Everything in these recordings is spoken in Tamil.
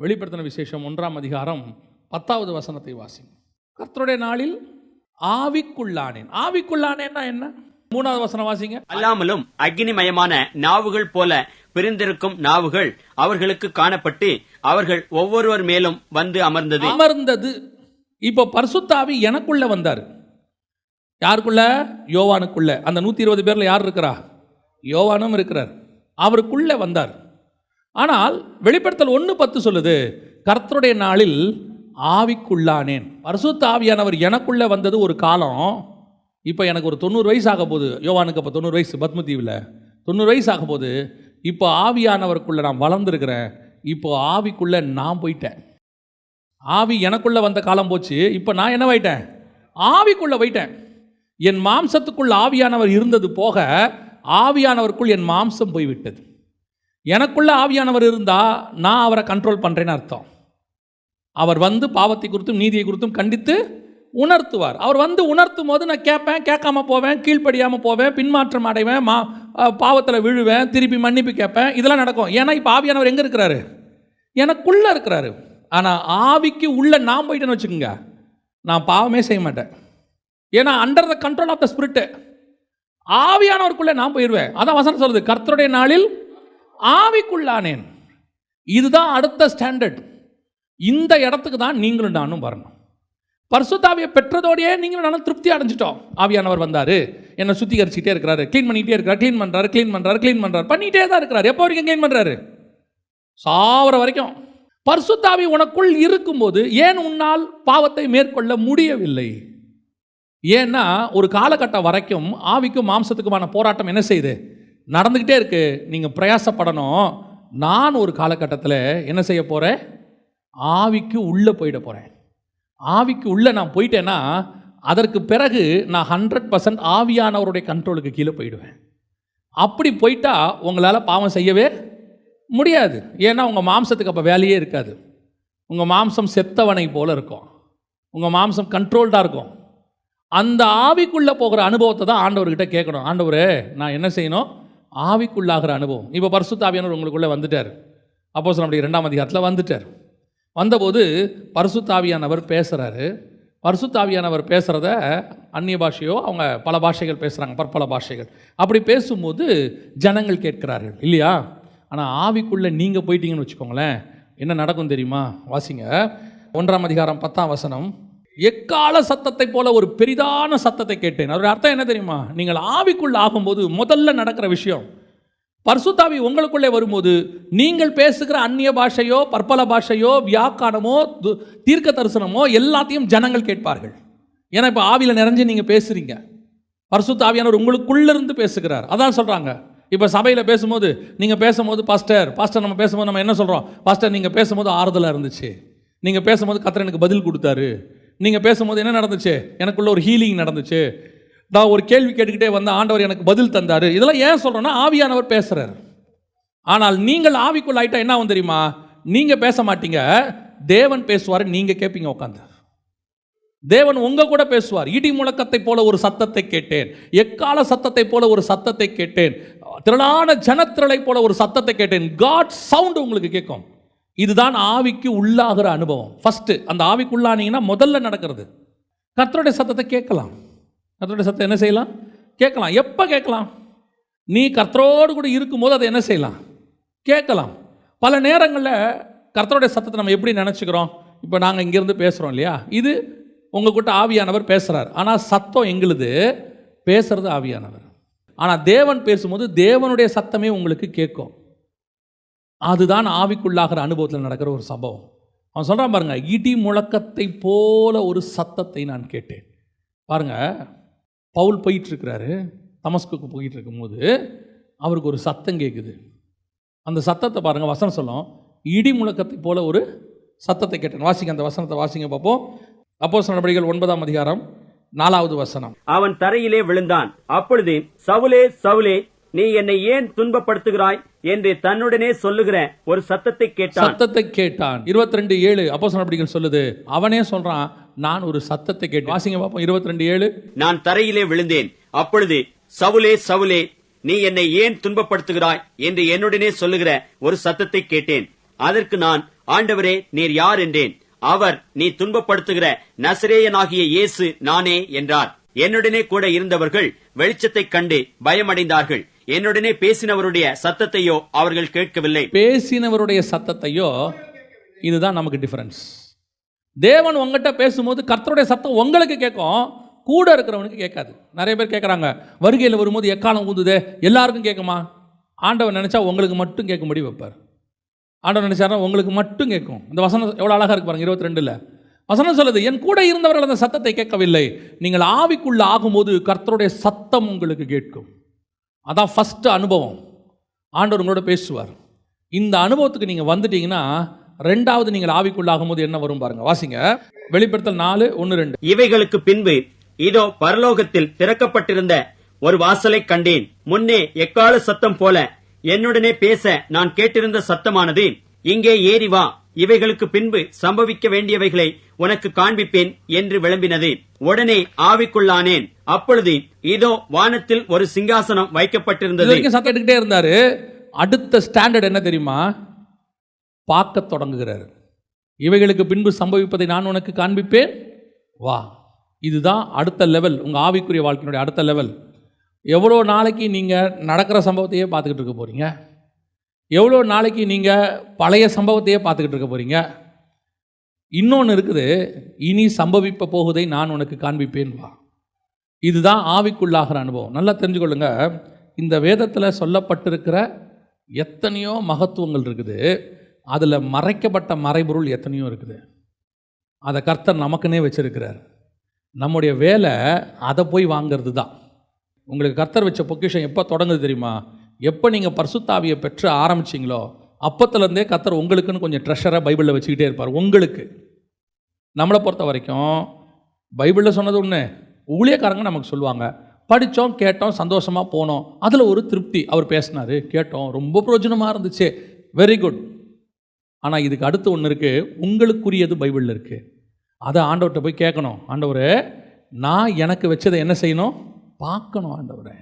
வெளிப்படுத்தின விசேஷம் ஒன்றாம் அதிகாரம் பத்தாவது வசனத்தை வாசிங்க. கர்த்தருடைய நாளில் ஆவிக்குள்ளானேன். ஆவிக்குள்ளானேன்னா என்ன? மூணாவது வசனம் வாசிங்க. அல்லாமலும் அக்னிமயமான நாவுகள் போல பிரிந்திருக்கும் நாவுகள் அவர்களுக்கு காணப்பட்டு அவர்கள் ஒவ்வொருவர் மேலும் வந்து அமர்ந்தது. அமர்ந்தது. இப்போ பரிசுத்தாவி எனக்குள்ள வந்தார். யாருக்குள்ள? யோவானுக்குள்ள. அந்த நூற்றி இருபது பேரில் யார் இருக்கிறா? யோவானும் இருக்கிறார். அவருக்குள்ள வந்தார். ஆனால் வெளிப்படுத்தல் ஒன்று பத்து சொல்லுது கர்த்தருடைய நாளில் ஆவிக்குள்ளானேன். பரிசுத்த ஆவியானவர் எனக்குள்ளே வந்தது ஒரு காலம். இப்போ எனக்கு ஒரு தொண்ணூறு வயசு ஆக போகுது. யோவானுக்கு அப்போ தொண்ணூறு வயசு பத்மதீவில் தொண்ணூறு வயசு ஆக போகுது. இப்போ ஆவியானவருக்குள்ளே நான் வளர்ந்துருக்கிறேன். இப்போ ஆவிக்குள்ளே நான் போயிட்டேன். ஆவி எனக்குள்ளே வந்த காலம் போச்சு. இப்போ நான் என்னவாயிட்டேன் ஆவிக்குள்ளே போயிட்டேன். என் மாம்சத்துக்குள் ஆவியானவர் இருந்தது போக ஆவியானவருக்குள் என் மாம்சம் போய்விட்டது. எனக்குள்ள ஆவியானவர் இருந்தால் நான் அவரை கண்ட்ரோல் பண்ணுறேன்னு அர்த்தம். அவர் வந்து பாவத்தை குறித்தும் நீதியை குறித்தும் கண்டித்து உணர்த்துவார். அவர் வந்து உணர்த்தும் போது நான் கேட்பேன் கேட்காம போவேன் கீழ்ப்படியாமல் போவேன் பின்மாற்றம் அடைவேன் மா பாவத்தில் விழுவேன் திருப்பி மன்னிப்பு கேட்பேன் இதெல்லாம் நடக்கும். ஏன்னா இப்போ ஆவியானவர் எங்கே இருக்கிறாரு? எனக்குள்ளே இருக்கிறாரு. ஆனால் ஆவிக்கு உள்ள நான் போயிட்டேன்னு வச்சுக்கோங்க நான் பாவமே செய்ய மாட்டேன். ஏன்னா under the control of the spirit ஆவியானவருக்குள்ளே நான் போயிடுவேன் அதான் வசனம் சொல்லுது கர்த்தருடைய நாளில் ஆவிக்குள்ளானேன். இதுதான் அடுத்த ஸ்டாண்டர்ட் இந்த இடத்துக்கு தான் நீங்களும் நானும் வரணும். பரிசுத்தாவியை பெற்றதோடையே நீங்களும் நானும் திருப்தி அடைஞ்சிட்டோம். ஆவியானவர் வந்தார். என்னை சுத்திகரிச்சுட்டே இருக்கிறாரு. க்ளீன் பண்ணிகிட்டே இருக்கிறார். க்ளீன் பண்ணுறாரு க்ளீன் பண்ணுறாரு க்ளீன் பண்ணுறாரு பண்ணிகிட்டே தான் இருக்கிறார். எப்போ வரைக்கும் க்ளீன் பண்ணுறாரு சாவர வரைக்கும். பர்சுத்தாவி உனக்குள் இருக்கும்போது ஏன் உன்னால் பாவத்தை மேற்கொள்ள முடியவில்லை? ஏன்னா ஒரு காலகட்டம் வரைக்கும் ஆவிக்கும் மாம்சத்துக்குமான போராட்டம் என்ன செய்யுது? நடந்துக்கிட்டே இருக்கு. நீங்கள் பிரயாசப்படணும். நான் ஒரு காலகட்டத்தில் என்ன செய்ய போகிறேன் ஆவிக்கு உள்ளே போயிட போகிறேன் ஆவிக்கு உள்ளே நான் போயிட்டேன்னா அதற்கு பிறகு நான் ஹண்ட்ரட் பர்சன்ட் ஆவியானவருடைய கண்ட்ரோலுக்கு கீழே போயிடுவேன். அப்படி போயிட்டா உங்களால் பாவம் செய்யவே முடியாது. ஏன்னா உங்கள் மாம்சத்துக்கு அப்போ வேலையே இருக்காது. உங்கள் மாம்சம் செத்தவனை போல் இருக்கும். உங்கள் மாம்சம் கண்ட்ரோல்டாக இருக்கும். அந்த ஆவிக்குள்ளே போகிற அனுபவத்தை தான் ஆண்டவர்கிட்ட கேட்கணும். ஆண்டவரே நான் என்ன செய்யணும்? ஆவிக்குள்ளாகிற அனுபவம். இப்போ பரிசுத்தாவியானவர் உங்களுக்குள்ளே வந்துட்டார். அப்போ நம்முடைய ரெண்டாம் அதிகாரத்தில் வந்துட்டார். வந்தபோது பரிசுத்தாவியானவர் பேசுகிறாரு பரிசுத்தாவியானவர் பேசுகிறத அந்நிய பாஷையோ அவங்க பல பாஷைகள் பேசுகிறாங்க பற்பல பாஷைகள். அப்படி பேசும்போது ஜனங்கள் கேட்கிறார்கள் இல்லையா? ஆனால் ஆவிக்குள்ளே நீங்கள் போயிட்டீங்கன்னு வச்சுக்கோங்களேன் என்ன நடக்கும் தெரியுமா? வாசிங்க. ஒன்றாம் அதிகாரம் பத்தாம் வசனம். எக்கால சத்தத்தை போல ஒரு பெரிதான சத்தத்தை கேட்டேன். அதோட அர்த்தம் என்ன தெரியுமா? நீங்கள் ஆவிக்குள் ஆகும்போது முதல்ல நடக்கிற விஷயம் பர்சுத்தாவி உங்களுக்குள்ளே வரும்போது நீங்கள் பேசுகிற அந்நிய பாஷையோ பற்பல பாஷையோ வியாக்கானமோ தீர்க்க தரிசனமோ எல்லாத்தையும் ஜனங்கள் கேட்பார்கள். ஏன்னா இப்போ ஆவியில் நிறைஞ்சு நீங்கள் பேசுகிறீங்க பரிசுத்த ஆவியானவர் உங்களுக்குள்ளிருந்து பேசுகிறார். அதான் சொல்கிறாங்க இப்போ சபையில் பேசும்போது நீங்கள் பேசும்போது பாஸ்டர் பாஸ்டர் நம்ம பேசும்போது நம்ம என்ன சொல்கிறோம் பாஸ்டர் நீங்கள் பேசும்போது ஆறுதலாக இருந்துச்சு. நீங்கள் பேசும்போது கத்திர எனக்கு பதில் கொடுத்தாரு. நீங்கள் பேசும்போது என்ன நடந்துச்சு? எனக்குள்ள ஒரு ஹீலிங் நடந்துச்சு. நான் ஒரு கேள்வி கேட்டுக்கிட்டே வந்த ஆண்டவர் எனக்கு பதில் தந்தார். இதெல்லாம் ஏன் சொல்கிறேன்னா ஆவியானவர் பேசுகிறார் ஆனால் நீங்கள் ஆவிக்குள் ஆயிட்டா என்ன ஆகும் தெரியுமா? நீங்கள் பேச மாட்டீங்க. தேவன் பேசுவார் நீங்கள் கேட்பீங்க உட்காந்து தேவன் உங்கள் கூட பேசுவார். இடி முழக்கத்தை போல ஒரு சத்தத்தை கேட்டேன். எக்கால சத்தத்தை போல ஒரு சத்தத்தை கேட்டேன். திரளான ஜனத்திரளை போல ஒரு சத்தத்தை கேட்டேன். காட் சவுண்டு உங்களுக்கு கேட்கும். இதுதான் ஆவிக்கு உள்ளாகிற அனுபவம். ஃபஸ்ட்டு அந்த ஆவிக்குள்ளானீங்கன்னா முதல்ல நடக்கிறது. கர்த்தருடைய சத்தத்தை கேட்கலாம். கர்த்தருடைய சத்தம் என்ன செய்யலாம்? கேட்கலாம். எப்போ கேட்கலாம்? நீ கர்த்தரோடு கூட இருக்கும்போது அதை என்ன செய்யலாம்? கேட்கலாம். பல நேரங்களில் கர்த்தருடைய சத்தத்தை நம்ம எப்படி நினச்சிக்கிறோம்? இப்போ நாங்கள் இங்கேருந்து பேசுகிறோம் இல்லையா? இது உங்கள்கிட்ட ஆவியானவர் பேசுகிறார் ஆனால் சத்தம் எங்களுது பேசுகிறது ஆவியானவர். ஆனால் தேவன் பேசும்போது தேவனுடைய சத்தமே உங்களுக்கு கேட்கும். அதுதான் ஆவிக்குள்ளாகிற அனுபவத்தில் நடக்கிற ஒரு சம்பவம். அவன் சொல்கிறான் பாருங்க இடி முழக்கத்தை போல ஒரு சத்தத்தை நான் கேட்டேன். பாருங்க பவுல் போயிட்டுருக்கிறாரு தமஸ்குக்கு போயிட்டு இருக்கும்போது அவருக்கு ஒரு சத்தம் கேட்குது அந்த சத்தத்தை பாருங்கள் வசனம் சொல்லும். இடி முழக்கத்தை போல ஒரு சத்தத்தை கேட்டேன். வாசிங்க அந்த வசனத்தை வாசிங்க பார்ப்போம். அப்போஸ் நடவடிக்கைகள் ஒன்பதாம் அதிகாரம் நாலாவது வசனம். அவன் தரையிலே விழுந்தான். அப்பொழுது சவுலே சவுலே நீ என்னை ஏன் துன்பப்படுத்துகிறாய் என்று தன்னுடனே சொல்லுகிற ஒரு சத்தத்தை கேட்டான். சத்தத்தை கேட்டான். இருபத்தி ரெண்டு ஏழு அப்போ நடவடிக்கைகள் சொல்லுது. அவனே சொல்றான் நான் ஒரு சத்தத்தை கேட்டேன். வாசிங்க பார்ப்போம் இருபத்தி ரெண்டு ஏழு. நான் தரையிலே விழுந்தேன். அப்பொழுது சவுலே சவுலே நீ என்னை ஏன் துன்பப்படுத்துகிறாய்? என்று என்னுடனே சொல்லுகிற ஒரு சத்தத்தை கேட்டேன். அதற்கு நான் ஆண்டவரே நீர் யார்? என்றேன். அவர் நீ துன்பப்படுத்துகிற நசரேயனாகிய இயேசு நானே என்றார். என்னுடனே கூட இருந்தவர்கள் வெளிச்சத்தைக் கண்டு பயமடைந்தார்கள். என்னுடனே பேசினவருடைய சத்தத்தையோ அவர்கள் கேட்கவில்லை. பேசினவருடைய சத்தத்தையோ இதுதான் நமக்கு டிஃபரன்ஸ் தேவன் உங்ககிட்ட பேசும்போது கர்த்தருடைய சத்தம் உங்களுக்கு கேட்கும் கூட இருக்கிறவனுக்கு கேட்காது. நிறைய பேர் கேட்குறாங்க வருகையில் வரும்போது எக்காலம் ஊதுதே எல்லாருக்கும் கேட்குமா? ஆண்டவன் நினச்சா உங்களுக்கு மட்டும் கேட்கும்படி வைப்பார். ஆண்டவன் நினச்சாருன்னா உங்களுக்கு மட்டும் கேட்கும். இந்த வசனம் எவ்வளோ அழகாக இருக்கு பாருங்க இருபத்தி ரெண்டில் வசனம் சொல்லுது என் கூட இருந்தவர்கள் அந்த சத்தத்தை கேட்கவில்லை. நீங்கள் ஆவிக்குள்ள ஆகும்போது கர்த்தருடைய சத்தம் உங்களுக்கு கேட்கும். அதான் ஃபஸ்ட்டு அனுபவம். ஆண்டவர் உங்களோட பேசுவார். இந்த அனுபவத்துக்கு நீங்கள் வந்துட்டீங்கன்னா ரெண்டாவது நீங்கள் ஆவிக்குள்ளாகும்போது என்ன வரும் பாருங்க. வாசிங்க. வெளிப்படுத்தல் நாலு ஒன்று ரெண்டு. இவைகளுக்கு பின்பு இதோ பரலோகத்தில் திறக்கப்பட்டிருந்த ஒரு வாசலைக் கண்டேன். முன்னே எக்கால சத்தம் போல என்னுடனே பேச நான் கேட்டிருந்த சத்தமானது இங்கே ஏறி வா இவைகளுக்கு பின்பு சம்பவிக்க வேண்டியவைகளை உனக்கு காண்பிப்பேன் என்று விளம்பினது. உடனே ஆவிக்குள்ளானேன். அப்பொழுது இதோ வானத்தில் ஒரு சிங்காசனம் வைக்கப்பட்டிருந்தது. சத்தம் எடுத்துக்கிட்டே இருந்தாரு. அடுத்த ஸ்டாண்டர்ட் என்ன தெரியுமா? பார்க்க தொடங்குகிறார். இவைகளுக்கு பின்பு சம்பவிப்பதை நான் உனக்கு காண்பிப்பேன். வா இதுதான் அடுத்த லெவல் உங்கள் ஆவிக்குரிய வாழ்க்கையினுடைய அடுத்த லெவல் எவ்வளோ நாளைக்கு நீங்கள் நடக்கிற சம்பவத்தையே பார்த்துக்கிட்டு இருக்க போகிறீங்க எவ்வளோ நாளைக்கு நீங்கள் பழைய சம்பவத்தையே பார்த்துக்கிட்டு இருக்க போகிறீங்க இன்னொன்று இருக்குது இனி சம்பவிப்ப போகுதை நான் உனக்கு காண்பிப்பேன் வா. இதுதான் ஆவிக்குள்ளாகிற அனுபவம். நல்லா தெரிஞ்சுக்கொள்ளுங்க. இந்த வேதத்தில் சொல்லப்பட்டிருக்கிற எத்தனையோ மகத்துவங்கள் இருக்குது. அதில் மறைக்கப்பட்ட மறைபொருள் எத்தனையோ இருக்குது. அதை கர்த்தர் நமக்குன்னே வச்சுருக்கிறார். நம்முடைய வேலை அதை போய் வாங்கிறது தான் உங்களுக்கு கர்த்தர் வச்ச பொக்கிஷம் எப்போ தொடங்குது தெரியுமா? எப்போ நீங்கள் பர்சுத்தாவியை பெற்று ஆரம்பிச்சிங்களோ அப்பத்துலேருந்தே கத்தர் உங்களுக்குன்னு கொஞ்சம் ட்ரெஷராக பைபிளில் வச்சுக்கிட்டே இருப்பார் உங்களுக்கு. நம்மளை பொறுத்த வரைக்கும் பைபிளில் சொன்னது ஒன்று ஊழியக்காரங்க நமக்கு சொல்லுவாங்க படித்தோம் கேட்டோம் சந்தோஷமாக போனோம் அதில் ஒரு திருப்தி அவர் பேசினார் கேட்டோம் ரொம்ப பிரயோஜனமாக இருந்துச்சு வெரி குட் ஆனால் இதுக்கு அடுத்து ஒன்று இருக்குது உங்களுக்குரியது பைபிளில் இருக்குது அதை ஆண்டவர்கிட்ட போய் கேட்கணும் ஆண்டவர் நான் எனக்கு வச்சதை என்ன செய்யணும்? பார்க்கணும் ஆண்டவரை.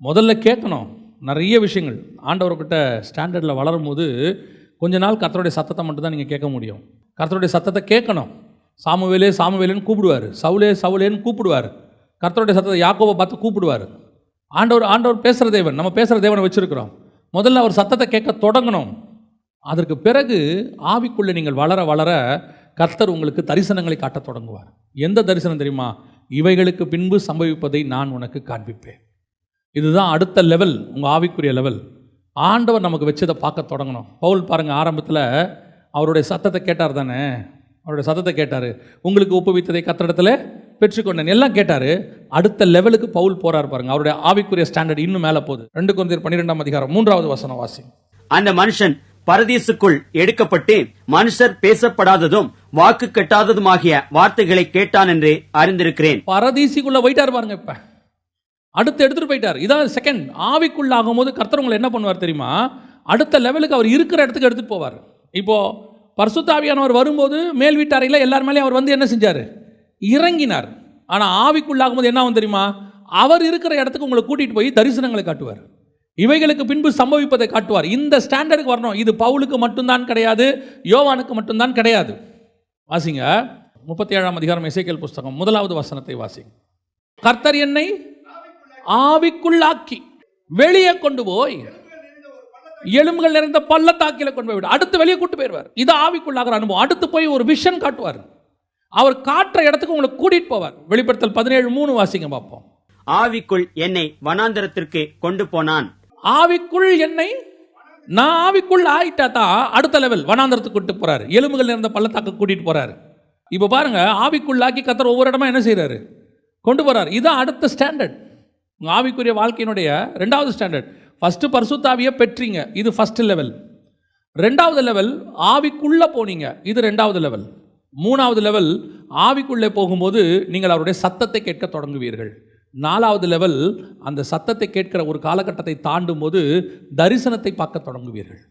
முதல்ல கேட்கணும் நிறைய விஷயங்கள். ஆண்டவர்கிட்ட ஸ்டாண்டர்டில் வளரும் போது கொஞ்ச நாள் கர்த்தருடைய சத்தத்தை மட்டும் தான் நீங்கள் கேட்க முடியும். கர்த்தருடைய சத்தத்தை கேட்கணும். சாமுவேலே சாமுவேலேன்னு கூப்பிடுவார். சவுலே சவுலேன்னு கூப்பிடுவார். கர்த்தருடைய சத்தத்தை யாக்கோவை பார்த்து கூப்பிடுவார். ஆண்டவர் ஆண்டவர் பேசுகிற தேவன் நம்ம பேசுகிற தேவனை வச்சுருக்கிறோம். முதல்ல அவர் சத்தத்தை கேட்க தொடங்கணும். அதற்கு பிறகு ஆவிக்குள்ளே நீங்கள் வளர வளர கர்த்தர் உங்களுக்கு தரிசனங்களை காட்டத் தொடங்குவார். எந்த தரிசனம் தெரியுமா? இவைகளுக்கு பின்பு சம்பவிப்பதை நான் உனக்கு காண்பிப்பேன். இதுதான் அடுத்த லெவல் உங்கள் ஆவிக்குரிய லெவல் ஆண்டவர் நமக்கு வச்சதை பார்க்க தொடங்கணும். பவுல் பாருங்கள் ஆரம்பத்தில் அவருடைய சத்தத்தை கேட்டார் தானே? அவருடைய சத்தத்தை கேட்டார். உங்களுக்கு ஒப்புவித்ததை கத்திடத்தில் பெற்றுக்கொண்டேன். எல்லாம் கேட்டார். அடுத்த லெவலுக்கு பவுல் போறார் பாருங்க. அவருடைய ஆவிக்குரிய ஸ்டாண்டர்ட் இன்னும் மேலே போகுது. ரெண்டு குழந்தையர் பன்னிரெண்டாம் அதிகாரம் மூன்றாவது வசனம் வாசி அந்த மனுஷன் பரதீசுக்குள் எடுக்கப்பட்டு மனுஷர் பேசப்படாததும் வாக்கு கட்டாததுமாகிய வார்த்தைகளை கேட்டான் என்று அறிந்திருக்கிறேன். பரதீசிக்குள்ள போயிட்டார் பாருங்க இப்ப. அடுத்து எடுத்துகிட்டு போயிட்டார். இதான் செகண்ட் ஆவிக்குள்ள ஆகும்போது கர்த்தர் உங்களை என்ன பண்ணுவார் தெரியுமா? அடுத்த லெவலுக்கு அவர் இருக்கிற இடத்துக்கு எடுத்துகிட்டு போவார். இப்போது பர்சுத்தாவியானவர் வரும்போது மேல் வீட்டாரையில் எல்லார் மேலேயும் அவர் வந்து என்ன செஞ்சார்? இறங்கினார். ஆனால் ஆவிக்குள்ளாகும்போது என்ன ஆகும் தெரியுமா? அவர் இருக்கிற இடத்துக்கு உங்களை கூட்டிகிட்டு போய் தரிசனங்களை காட்டுவார். இவைகளுக்கு பின்பு சம்பவிப்பதை காட்டுவார். இந்த ஸ்டாண்டர்டுக்கு வரணும். இது பவுலுக்கு மட்டும்தான் கிடையாது யோவானுக்கு மட்டும்தான் கிடையாது. வாசிங்க. முப்பத்தி ஏழாம் அதிகாரம் இசைக்கல் புஸ்தகம். முதலாவது வசனத்தை வாசிங்க. கர்த்தர் என்னை ஆவிக்குள்ளாக்கி வெளியே கொண்டு போய் எலும்புகள் நிறைந்த பள்ளத்தாக்கில கொண்டு போய் விடு. அடுத்து வெளியே கூட்டு போயிடுவார். இது ஆவிக்குள்ளாகிற அனுபவம். அடுத்து போய் ஒரு விஷன் காட்டுவார். அவர் காட்டுற இடத்துக்கு உங்களை கூட்டிட்டு போவார். வெளிப்படுத்தல் பதினேழு மூணு வாசிங்க பார்ப்போம். ஆவிக்குள் என்னை வனாந்தரத்திற்கு கொண்டு போனான். ஆவிக்குள் என்னை நான் ஆவிக்குள் ஆயிட்டா தான் அடுத்த லெவல் வனாந்தரத்துக்கு கூட்டு போறாரு. எலும்புகள் நிறைந்த பள்ளத்தாக்கு கூட்டிட்டு போறாரு. இப்போ பாருங்க ஆவிக்குள்ளாக்கி கத்தர் ஒவ்வொரு இடமா என்ன செய்றாரு? கொண்டு போறாரு. இதான் அடுத்த ஸ்டாண்டர்ட் உங்கள் ஆவிக்குரிய வாழ்க்கையினுடைய ரெண்டாவது ஸ்டாண்டர்ட் ஃபஸ்ட்டு பர்சுத்தாவியை பெற்றீங்க. இது ஃபஸ்ட்டு லெவல் ரெண்டாவது லெவல் ஆவிக்குள்ளே போனீங்க. இது ரெண்டாவது லெவல் மூணாவது லெவல் ஆவிக்குள்ளே போகும்போது நீங்கள் அவருடைய சத்தத்தை கேட்க தொடங்குவீர்கள். நாலாவது லெவல் அந்த சத்தத்தை கேட்கிற ஒரு காலகட்டத்தை தாண்டும் போது தரிசனத்தை பார்க்க தொடங்குவீர்கள்.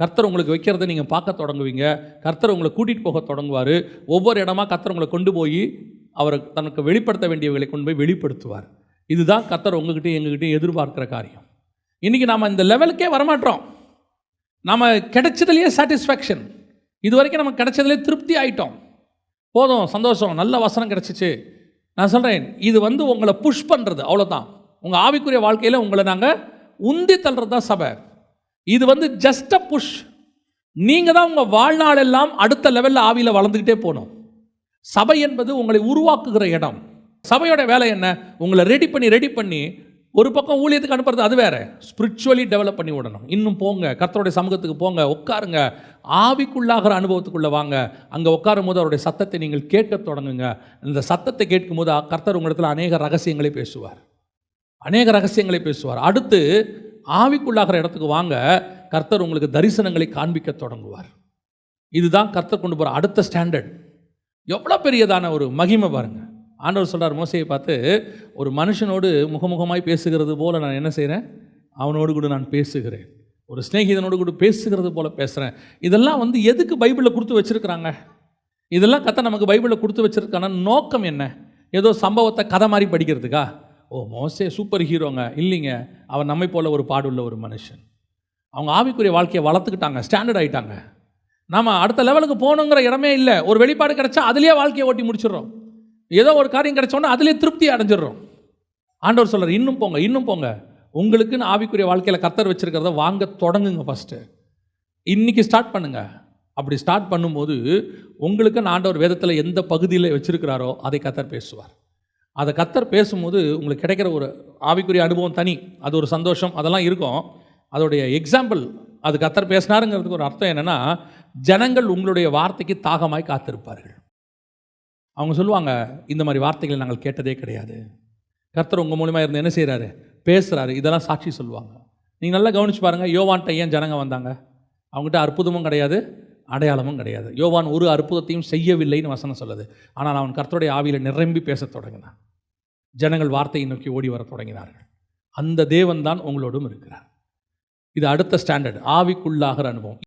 கர்த்தர் உங்களுக்கு வைக்கிறத நீங்கள் பார்க்க தொடங்குவீங்க. கர்த்தர் உங்களை கூட்டிகிட்டு போக தொடங்குவார். ஒவ்வொரு இடமா கர்த்தர் உங்களை கொண்டு போய் அவர் தனக்கு வெளிப்படுத்த வேண்டியவர்களை கொண்டு போய் வெளிப்படுத்துவார். இதுதான் கத்தர் உங்ககிட்டயும் எங்ககிட்டயும் எதிர்பார்க்குற காரியம். இன்றைக்கி நாம் இந்த லெவலுக்கே வரமாட்டோம். நம்ம கிடைச்சதுலேயே சாட்டிஸ்ஃபேக்ஷன் இது வரைக்கும் நமக்கு கிடைச்சதுலே திருப்தி ஆயிட்டோம். போதும் சந்தோஷம் நல்ல வசனம் கிடச்சிச்சு. நான் சொல்கிறேன் இது வந்து உங்களை புஷ் பண்ணுறது அவ்வளோதான் உங்கள் ஆவிக்குரிய வாழ்க்கையில் உங்களை நாங்கள் உந்தி தள்ளுறது தான் சபை. இது வந்து ஜஸ்ட் அ புஷ் நீங்கள் தான் உங்கள் வாழ்நாள் எல்லாம் அடுத்த லெவலில் ஆவியில் வளர்ந்துக்கிட்டே போகணும். சபை என்பது உங்களை உருவாக்குகிற இடம். சபையோட வேலை என்ன? உங்களை ரெடி பண்ணி ரெடி பண்ணி ஒரு பக்கம் ஊழியத்துக்கு அனுப்புறது அது வேற. ஸ்பிரிச்சுவலி டெவலப் பண்ணி விடணும். இன்னும் போங்க. கர்த்தருடைய சமூகத்துக்கு போங்க. உட்காருங்க. ஆவிக்குள்ளாகிற அனுபவத்துக்குள்ளே வாங்க. அங்கே உட்காரும் போது அவருடைய சத்தத்தை நீங்கள் கேட்க தொடங்குங்க. இந்த சத்தத்தை கேட்கும் போது கர்த்தர் உங்களிடத்தில் அநேக ரகசியங்களை பேசுவார். அநேக ரகசியங்களை பேசுவார். அடுத்து ஆவிக்குள்ளாகிற இடத்துக்கு வாங்க. கர்த்தர் உங்களுக்கு தரிசனங்களை காண்பிக்க தொடங்குவார். இதுதான் கர்த்தர் கொண்டு போகிற அடுத்த ஸ்டாண்டர்ட் எவ்வளோ பெரியதான ஒரு மகிமை பாருங்க. ஆண்டவர் சொல்கிறார் மோசையை பார்த்து ஒரு மனுஷனோடு முகமுகமாய் பேசுகிறது போல் நான் என்ன செய்கிறேன் அவனோடு கூட நான் பேசுகிறேன். ஒரு சிநேகிதனோடு கூட பேசுகிறது போல பேசுகிறேன் இதெல்லாம் வந்து எதுக்கு பைபிளில் கொடுத்து வச்சுருக்குறாங்க? இதெல்லாம் கத்த நமக்கு பைபிளில் கொடுத்து வச்சிருக்கான? நோக்கம் என்ன? ஏதோ சம்பவத்தை கதை மாதிரி படிக்கிறதுக்கா? ஓ மோசே சூப்பர் ஹீரோங்க இல்லைங்க. அவன் நம்மை போல் ஒரு பாடுள்ள ஒரு மனுஷன். அவங்க ஆவிக்குரிய வாழ்க்கையை வளர்த்துக்கிட்டாங்க ஸ்டாண்டர்ட் ஆகிட்டாங்க நாம் அடுத்த லெவலுக்கு போகணுங்கிற இடமே இல்லை. ஒரு வெளிப்பாடு கிடச்சா அதுலேயே வாழ்க்கையை ஓட்டி முடிச்சிடுறோம். ஏதோ ஒரு காரியம் கிடைச்சோன்னா அதுலேயே திருப்தி அடைஞ்சிடுறோம். ஆண்டவர் சொல்கிறார் இன்னும் போங்க இன்னும் போங்க. உங்களுக்குன்னு ஆவிக்குரிய வாழ்க்கையில் கத்தர் வச்சிருக்கிறத வாங்க தொடங்குங்க ஃபஸ்ட்டு இன்றைக்கி ஸ்டார்ட் பண்ணுங்கள் அப்படி ஸ்டார்ட் பண்ணும்போது உங்களுக்கு ஆண்டவர் வேதத்தில் எந்த பகுதியில் வச்சுருக்கிறாரோ அதை கத்தர் பேசுவார். அதை கத்தர் பேசும்போது உங்களுக்கு கிடைக்கிற ஒரு ஆவிக்குரிய அனுபவம் தனி. அது ஒரு சந்தோஷம் அதெல்லாம் இருக்கும். அதோடைய எக்ஸாம்பிள் அது கத்தர் பேசினாருங்கிறதுக்கு ஒரு அர்த்தம் என்னன்னா ஜனங்கள் உங்களுடைய வார்த்தைக்கு தாகமாய் காத்திருப்பார்கள். அவங்க சொல்லுவாங்க இந்த மாதிரி வார்த்தைகளை நாங்கள் கேட்டதே கிடையாது. கர்த்தர் உங்கள் மூலிமா இருந்து என்ன செய்கிறாரு பேசுகிறாரு இதெல்லாம் சாட்சி சொல்லுவாங்க. நீங்கள் நல்லா கவனிச்சு பாருங்கள் யோவான்கிட்ட ஏன் ஜனங்க வந்தாங்க? அவங்ககிட்ட அற்புதமும் கிடையாது அடையாளமும் கிடையாது. யோவான் ஒரு அற்புதத்தையும் செய்யவில்லைன்னு வசனம் சொல்லுது. ஆனால் அவன் கர்த்தருடைய ஆவியில் நிரம்பி பேசத் தொடங்கினான். ஜனங்கள் வார்த்தையை நோக்கி ஓடி வரத் தொடங்கினார்கள். அந்த தேவன் தான் உங்களோடும் இருக்கிறார். இது அடுத்த ஸ்டாண்டர்ட். ஆவிக்குள்ளாகிற அனுபவம்.